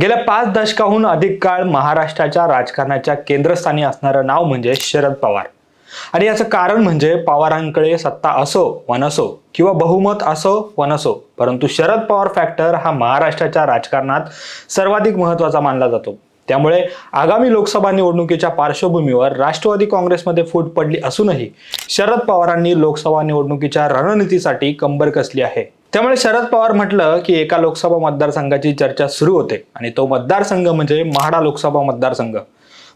गेल्या पाच दशकाहून अधिक काळ महाराष्ट्राच्या राजकारणाच्या केंद्रस्थानी असणारं नाव म्हणजे शरद पवार. आणि याचं कारण म्हणजे पवारांकडे सत्ता असो वनसो नसो किंवा बहुमत असो वनसो नसो परंतु शरद पवार फॅक्टर हा महाराष्ट्राच्या राजकारणात सर्वाधिक महत्त्वाचा मानला जातो. त्यामुळे आगामी लोकसभा निवडणुकीच्या पार्श्वभूमीवर राष्ट्रवादी काँग्रेसमध्ये फूट पडली असूनही शरद पवारांनी लोकसभा निवडणुकीच्या रणनीतीसाठी कंबर कसली आहे? त्यामुळे शरद पवार म्हटलं की एका लोकसभा मतदारसंघाची चर्चा सुरू होते आणि तो मतदारसंघ म्हणजे म्हाडा लोकसभा मतदारसंघ.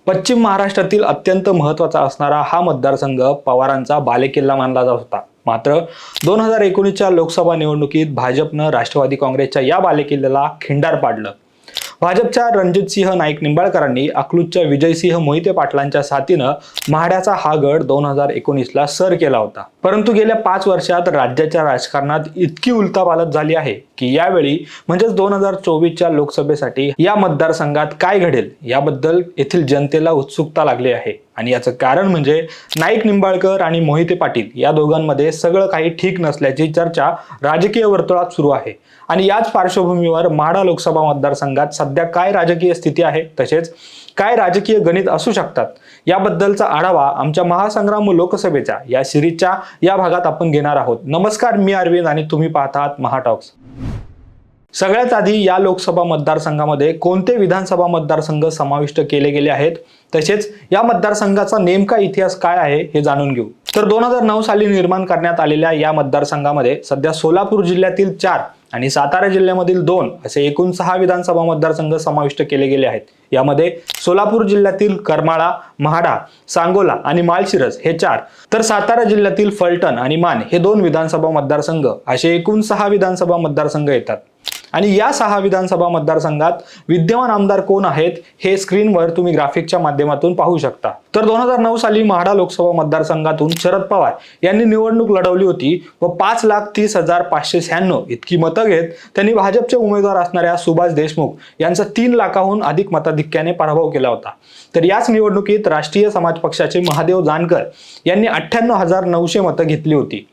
पश्चिम महाराष्ट्रातील अत्यंत महत्त्वाचा असणारा हा मतदारसंघ पवारांचा बालेकिल्ला मानला जात होता. मात्र दोन हजार एकोणीसच्या लोकसभा निवडणुकीत भाजपनं राष्ट्रवादी काँग्रेसच्या या बालेकिल्ल्याला खिंडार पाडलं. भाजपच्या रणजितसिंह नाईक निंबाळकरांनी अकलूजच्या विजयसिंह मोहिते पाटलांच्या साथीनं म्हाड्याचा हा गड दोन हजार एकोणीसला सर केला होता. परंतु गेल्या पाच वर्षात राज्याच्या राजकारणात इतकी उलथापालथ झाली आहे की यावेळी म्हणजेच दोन हजार चोवीसच्या लोकसभेसाठी या मतदारसंघात काय घडेल याबद्दल येथील जनतेला उत्सुकता लागली आहे. आणि याचं कारण म्हणजे नाईक निंबाळकर आणि मोहिते पाटील या दोघांमध्ये सगळं काही ठीक नसल्याची चर्चा राजकीय वर्तुळात सुरू आहे. आणि याच पार्श्वभूमीवर माढा लोकसभा मतदारसंघात सध्या काय राजकीय स्थिती आहे तसेच काय राजकीय गणित असू शकतात याबद्दलचा आढावा आमच्या महासंग्राम लोकसभेच्या या सिरीजच्या या भागात आपण घेणार आहोत. नमस्कार मी अरविंद आणि तुम्ही पाहतात महाटॉक्स सगळ्यात आधी या लोकसभा मतदारसंघामध्ये कोणते विधानसभा मतदारसंघ समाविष्ट केले गेले आहेत? तसेच या मतदारसंघाचा नेमका इतिहास काय आहे हे जाणून घेऊ. तर दोन हजार नऊ साली निर्माण करण्यात आलेल्या या मतदारसंघामध्ये सध्या सोलापूर जिल्ह्यातील चार आणि सातारा जिल्ह्यामधील दोन असे एकूण सहा विधानसभा मतदारसंघ समाविष्ट केले गेले आहेत. यामध्ये सोलापूर जिल्ह्यातील करमाळा म्हाडा सांगोला आणि माळशिरस हे चार. तर सातारा जिल्ह्यातील फलटण आणि मान हे दोन विधानसभा मतदारसंघ असे एकूण सहा विधानसभा मतदारसंघ येतात. आणि या सहा विधानसभा मतदारसंघात विद्यमान आमदार कोण आहेत हे स्क्रीनवर तुम्ही ग्राफिकच्या माध्यमातून पाहू शकता. तर दोन हजार नऊ साली म्हाडा लोकसभा मतदारसंघातून शरद पवार यांनी निवडणूक लढवली होती व पाच लाख तीस हजार पाचशे शहाण्णव इतकी मतं घेत त्यांनी भाजपचे उमेदवार असणाऱ्या सुभाष देशमुख यांचा तीन लाखाहून अधिक मताधिक्याने पराभव केला होता. तर याच निवडणुकीत राष्ट्रीय समाज पक्षाचे महादेव जानकर यांनी अठ्ठ्याण्णव हजार नऊशे मतं घेतली होती.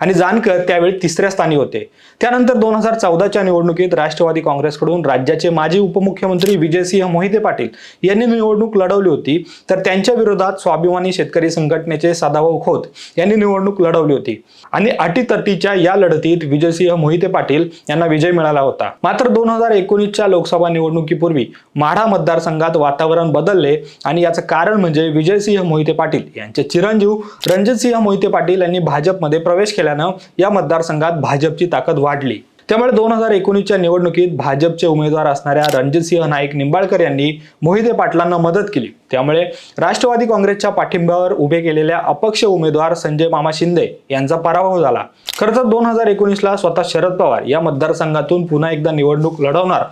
आणि जानकर त्यावेळी तिसऱ्या स्थानी होते. त्यानंतर दोन हजार चौदाच्या निवडणुकीत राष्ट्रवादी काँग्रेसकडून राज्याचे माजी उपमुख्यमंत्री विजयसिंह मोहिते पाटील यांनी निवडणूक लढवली होती. तर त्यांच्या विरोधात स्वाभिमानी शेतकरी संघटनेचे सदाभाऊ खोत यांनी निवडणूक लढवली होती. आणि अटीतटीच्या या लढतीत विजयसिंह मोहिते पाटील यांना विजय मिळाला होता. मात्र दोन हजार एकोणीसच्या लोकसभा निवडणुकीपूर्वी माढा मतदारसंघात वातावरण बदलले आणि याचं कारण म्हणजे विजयसिंह मोहिते पाटील यांचे चिरंजीव रणजितसिंह मोहिते पाटील यांनी भाजपमध्ये प्रवेश केला. केल्यानं या मतदारसंघात भाजपची ताकद वाढली. त्यामुळे दोन हजार एकोणीसच्या निवडणुकीत भाजपचे उमेदवार असणाऱ्या रणजितसिंह नाईक निंबाळकर यांनी मोहिते पाटलांना मदत केली. त्यामुळे राष्ट्रवादी काँग्रेसच्या पाठिंब्यावर उभे केलेल्या अपक्ष उमेदवार संजय मामा शिंदे यांचा पराभव झाला. खरं तर दोन हजार एकोणीसला स्वतः शरद पवार या मतदारसंघातून पुन्हा एकदा निवडणूक लढवणार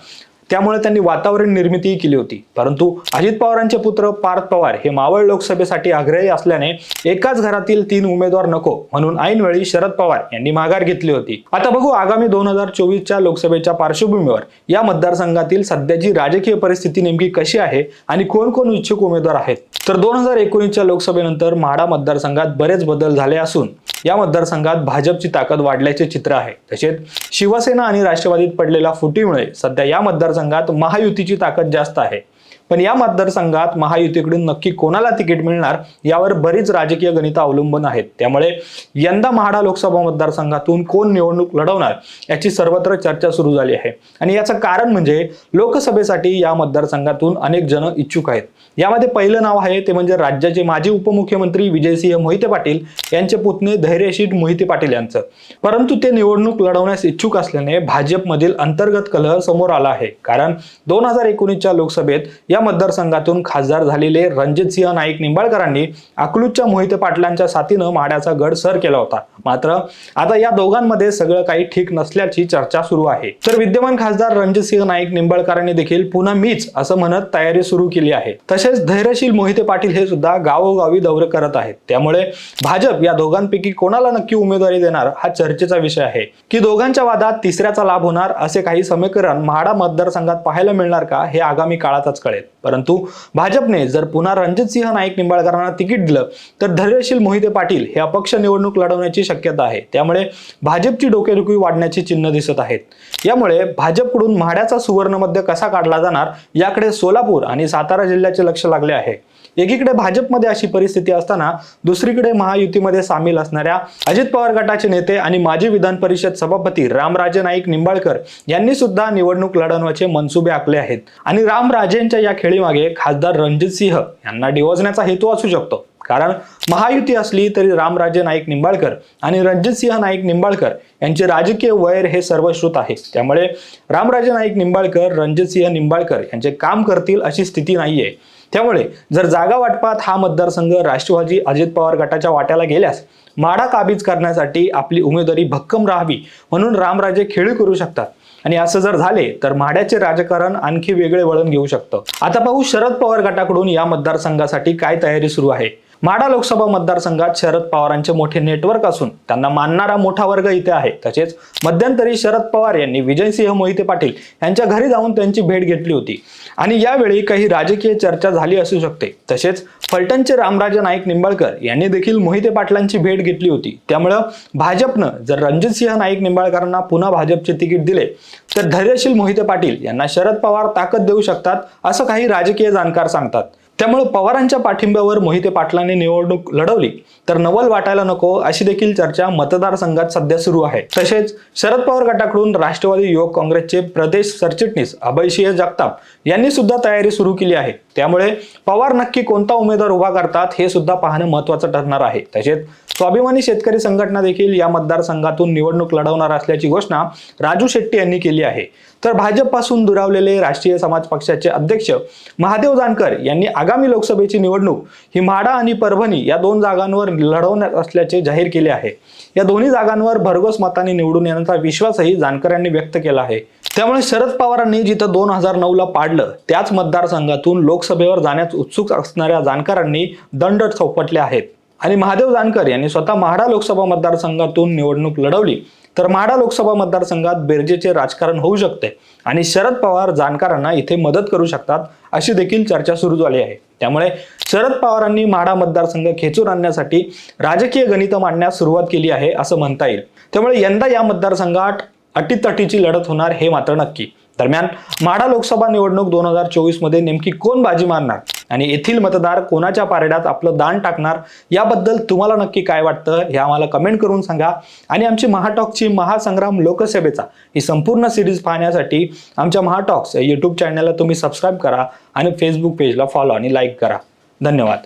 त्यामुळे त्यांनी वातावरण निर्मितीही केली होती. परंतु अजित पवारांचे पुत्र पार्थ पवार हे मावळ लोकसभेसाठी आग्रही असल्याने एकाच घरातील तीन उमेदवार नको म्हणून ऐनवेळी शरद पवार यांनी माघार घेतली होती. आता बघू आगामी दोन हजार चोवीसच्या लोकसभेच्या पार्श्वभूमीवर या मतदारसंघातील सध्याची राजकीय परिस्थिती नेमकी कशी आहे आणि कोण कोण इच्छुक उमेदवार आहेत? तर दोन हजार एकोणीसच्या लोकसभेनंतर म्हाडा मतदारसंघात बरेच बदल झाले असून या मतदारसंघात भाजपची ताकद वाढल्याचे चित्र आहे. तसेच शिवसेना आणि राष्ट्रवादीत पडलेल्या फुटीमुळे सध्या या मतदारसंघात महायुतीची ताकद जास्त आहे. पण या मतदारसंघात महायुतीकडून नक्की कोणाला तिकीट मिळणार यावर बरीच राजकीय गणितं अवलंबून आहेत. त्यामुळे यंदा म्हाडा लोकसभा मतदारसंघातून कोण निवडणूक लढवणार याची सर्वत्र चर्चा सुरू झाली आहे. आणि याचं कारण म्हणजे लोकसभेसाठी या मतदारसंघातून अनेक जण इच्छुक आहेत. यामध्ये पहिलं नाव आहे ते म्हणजे राज्याचे माजी उपमुख्यमंत्री विजयसिंह मोहिते पाटील यांचे पुतणे धैर्यशील मोहिते पाटील यांचं. परंतु ते निवडणूक लढवण्यास इच्छुक असल्याने भाजपमधील अंतर्गत कलह समोर आला आहे. कारण दोन हजार एकोणीसच्या लोकसभेत या मतदारसंघातून खासदार झालेले रणजितसिंह नाईक निंबाळकरांनी अकलूजच्या मोहिते पाटलांच्या साथीनं माड्याचा गड सर केला होता. मात्र आता या दोघांमध्ये सगळं काही ठीक नसल्याची चर्चा सुरू आहे. तर विद्यमान खासदार रणजितसिंह नाईक निंबाळकरांनी देखील पुन्हा मीच असं म्हणत तयारी सुरू केली आहे. तसेच धैर्यशील मोहिते पाटील हे सुद्धा गावोगावी दौरे करत आहेत. त्यामुळे भाजप या दोघांपैकी कोणाला नक्की उमेदवारी देणार हा चर्चेचा विषय आहे. की दोघांच्या वादात तिसऱ्याचा लाभ होणार असे काही समीकरण म्हाडा मतदारसंघात पाहायला मिळणार का हे आगामी काळातच कळेल. परंतु भाजपने जर पुन्हा रणजितसिंह नाईक निंबाळकरांना तिकीट दिलं तर धैर्यशील मोहिते पाटील हे अपक्ष निवडणूक लढवण्याची शक्यता आहे. त्यामुळे भाजपची डोकेदुखी वाढण्याची चिन्ह दिसत आहेत. यामुळे भाजपकडून म्हाड्याचा सुवर्णमध्य कसा काढला जाणार याकडे सोलापूर आणि सातारा जिल्ह्याचे लक्ष लागले आहे. एकीकडे भाजपमध्ये अशी परिस्थिती असताना दुसरीकडे महायुतीमध्ये सामील असणाऱ्या अजित पवार गटाचे नेते आणि माजी विधान परिषद सभापती रामराजे नाईक निंबाळकर यांनी सुद्धा निवडणूक लढवण्याचे मनसुबे आखले आहेत. आणि रामराजेंच्या या खेळीमागे खासदार रणजित सिंह यांना डिवोजण्याचा हेतू असू शकतो. कारण महायुती असली तरी रामराजे नाईक निंबाळकर आणि रणजितसिंह नाईक निंबाळकर यांचे राजकीय वैर हे सर्वश्रुत आहे. त्यामुळे रामराजे नाईक निंबाळकर रणजितसिंह निंबाळकर यांचे काम करतील अशी स्थिती नाहीये. त्यामुळे जर जागा वाटपात हा मतदारसंघ राष्ट्रवादी अजित पवार गटाच्या वाट्याला गेल्यास माडा काबीज करण्यासाठी आपली उमेदवारी भक्कम राहावी म्हणून रामराजे खेळी करू शकतात. आणि असं जर झाले तर माड्याचे राजकारण आणखी वेगळे वळण घेऊ शकतं. आता पाहू शरद पवार गटाकडून या मतदारसंघासाठी काय तयारी सुरू आहे. माडा लोकसभा मतदारसंघात शरद पवारांचे मोठे नेटवर्क असून त्यांना मानणारा मोठा वर्ग इथे आहे. तसेच मध्यंतरी शरद पवार यांनी विजयसिंह मोहिते पाटील यांच्या घरी जाऊन त्यांची भेट घेतली होती. आणि यावेळी काही राजकीय चर्चा झाली असू शकते. तसेच फलटणचे रामराजे नाईक निंबाळकर यांनी देखील मोहिते पाटलांची भेट घेतली होती. त्यामुळं भाजपनं जर रणजितसिंह नाईक निंबाळकरांना पुन्हा भाजपचे तिकीट दिले तर धैर्यशील मोहिते पाटील यांना शरद पवार ताकद देऊ शकतात असं काही राजकीय जाणकार सांगतात. त्यामुळे पवारांच्या पाठिंब्यावर मोहिते पाटलांनी निवडणूक लढवली. तर नवल वाटायला नको अशी देखील चर्चा मतदारसंघात सध्या सुरू आहे. तसेच शरद पवार गटाकडून राष्ट्रवादी युवक काँग्रेसचे प्रदेश सरचिटणीस अभयसिंह जगताप यांनी सुद्धा तयारी सुरू केली आहे. त्यामुळे पवार नक्की कोणता उमेदवार उभा करतात हे सुद्धा पाहणं महत्वाचं ठरणार आहे. तसेच स्वाभिमानी शेतकरी संघटना देखील या मतदारसंघातून निवडणूक लढवणार असल्याची घोषणा राजू शेट्टी यांनी केली आहे. तर भाजपपासून दुरावलेले राष्ट्रीय समाज पक्षाचे अध्यक्ष महादेव जानकर यांनी आगामी लोकसभेची निवडणूक ही म्हाडा आणि परभणी या दोन जागांवर लढवणार असल्याचे जाहीर केले आहे. या दोन्ही जागांवर भरघोस मताने निवडून येण्याचा विश्वासही जानकर यांनी व्यक्त केला आहे. त्यामुळे शरद पवारांनी जिथं दोन हजार नऊला पाडलं त्याच मतदारसंघातून लोकसभेवर जाण्यास उत्सुक असणाऱ्या जानकरांनी दंड चौपटले आहेत. आणि महादेव जानकर यांनी स्वतः म्हाडा लोकसभा मतदारसंघातून निवडणूक लढवली. तर म्हाडा लोकसभा मतदारसंघात बेरजेचे राजकारण होऊ शकते आणि शरद पवार जाणकारांना इथे मदत करू शकतात अशी देखील चर्चा सुरू झाली आहे. त्यामुळे शरद पवारांनी म्हाडा मतदारसंघ खेचून आणण्यासाठी राजकीय गणित मांडण्यास सुरुवात केली आहे असं म्हणता येईल. त्यामुळे यंदा या मतदारसंघात अटीतटीची लढत होणार हे मात्र नक्की. दरम्यान माढा लोकसभा निवडणूक दोन हजार चोवीसमध्ये नेमकी कोण बाजी मारणार? आणि येथील मतदार कोणाच्या पारड्यात आपलं दान टाकणार याबद्दल तुम्हाला नक्की काय वाटतं हे आम्हाला कमेंट करून सांगा. आणि आमची महाटॉकची महासंग्राम लोकसभेचा ही संपूर्ण सिरीज पाहण्यासाठी आमच्या महाटॉक्स या यूट्यूब चॅनलला तुम्ही सबस्क्राईब करा आणि फेसबुक पेजला फॉलो आणि लाईक करा. धन्यवाद.